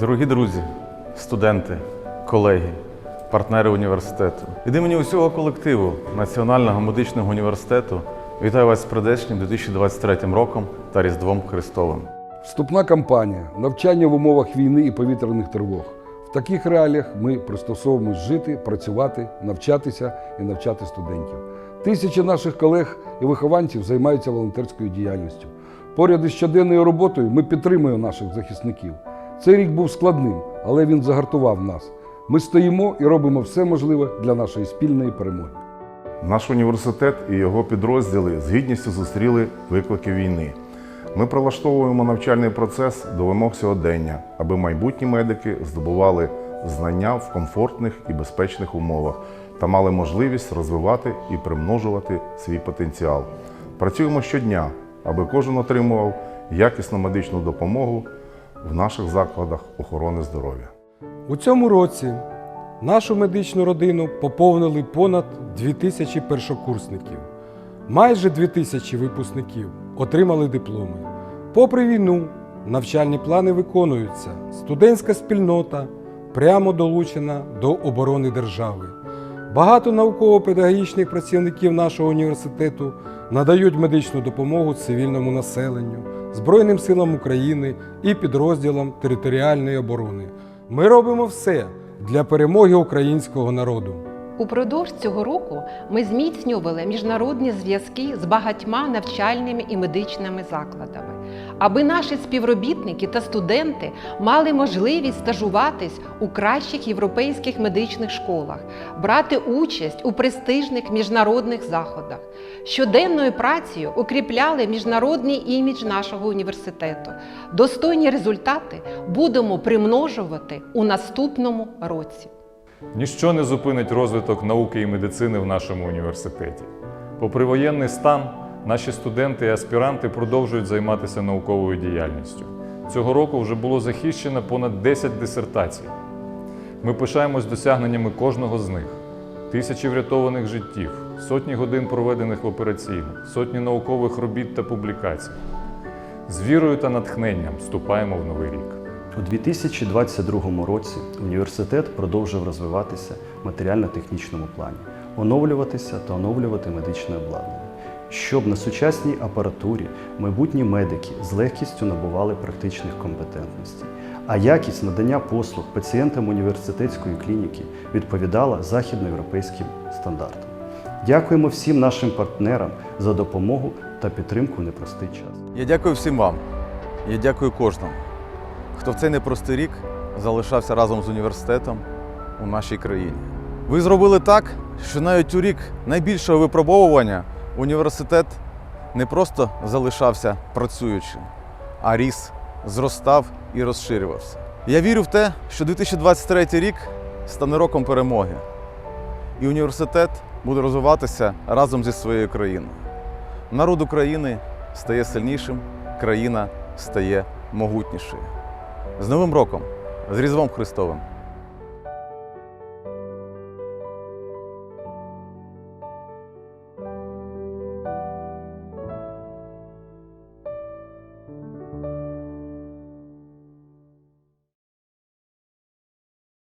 Дорогі друзі, студенти, колеги, партнери університету. Від імені усього колективу Національного медичного університету вітаю вас з прийдешнім 2023 роком та Різдвом Христовим. Вступна кампанія, навчання в умовах війни і повітряних тривог. В таких реаліях ми пристосовуємось жити, працювати, навчатися і навчати студентів. Тисячі наших колег і вихованців займаються волонтерською діяльністю. Поряд із щоденною роботою ми підтримуємо наших захисників. Цей рік був складним, але він загартував нас. Ми стоїмо і робимо все можливе для нашої спільної перемоги. Наш університет і його підрозділи з гідністю зустріли виклики війни. Ми прилаштовуємо навчальний процес до вимог сьогодення, аби майбутні медики здобували знання в комфортних і безпечних умовах та мали можливість розвивати і примножувати свій потенціал. Працюємо щодня, аби кожен отримував якісну медичну допомогу в наших закладах охорони здоров'я. У цьому році нашу медичну родину поповнили понад 2000 першокурсників. Майже 2000 випускників отримали дипломи. Попри війну, навчальні плани виконуються. Студентська спільнота прямо долучена до оборони держави. Багато науково-педагогічних працівників нашого університету надають медичну допомогу цивільному населенню, Збройним силам України і підрозділам територіальної оборони. Ми робимо все для перемоги українського народу. Упродовж цього року ми зміцнювали міжнародні зв'язки з багатьма навчальними і медичними закладами, аби наші співробітники та студенти мали можливість стажуватись у кращих європейських медичних школах, брати участь у престижних міжнародних заходах. Щоденною працею укріпляли міжнародний імідж нашого університету. Достойні результати будемо примножувати у наступному році. Ніщо не зупинить розвиток науки і медицини в нашому університеті. Попри воєнний стан, наші студенти і аспіранти продовжують займатися науковою діяльністю. Цього року вже було захищено понад 10 дисертацій. Ми пишаємось досягненнями кожного з них: тисячі врятованих життів, сотні годин проведених в операційних, сотні наукових робіт та публікацій. З вірою та натхненням вступаємо в новий рік. У 2022 році університет продовжив розвиватися в матеріально-технічному плані, оновлюватися та оновлювати медичне обладнання, щоб на сучасній апаратурі майбутні медики з легкістю набували практичних компетентностей, а якість надання послуг пацієнтам університетської клініки відповідала західноєвропейським стандартам. Дякуємо всім нашим партнерам за допомогу та підтримку в непростий час. Я дякую всім вам. Я дякую кожному, хто в цей непростий рік залишався разом з університетом у нашій країні. Ви зробили так, що навіть у рік найбільшого випробовування університет не просто залишався працюючим, а ріс, зростав і розширювався. Я вірю в те, що 2023 рік стане роком перемоги, і університет буде розвиватися разом зі своєю країною. Народ України стає сильнішим, країна стає могутнішою. З Новим роком, з Різдвом Христовим!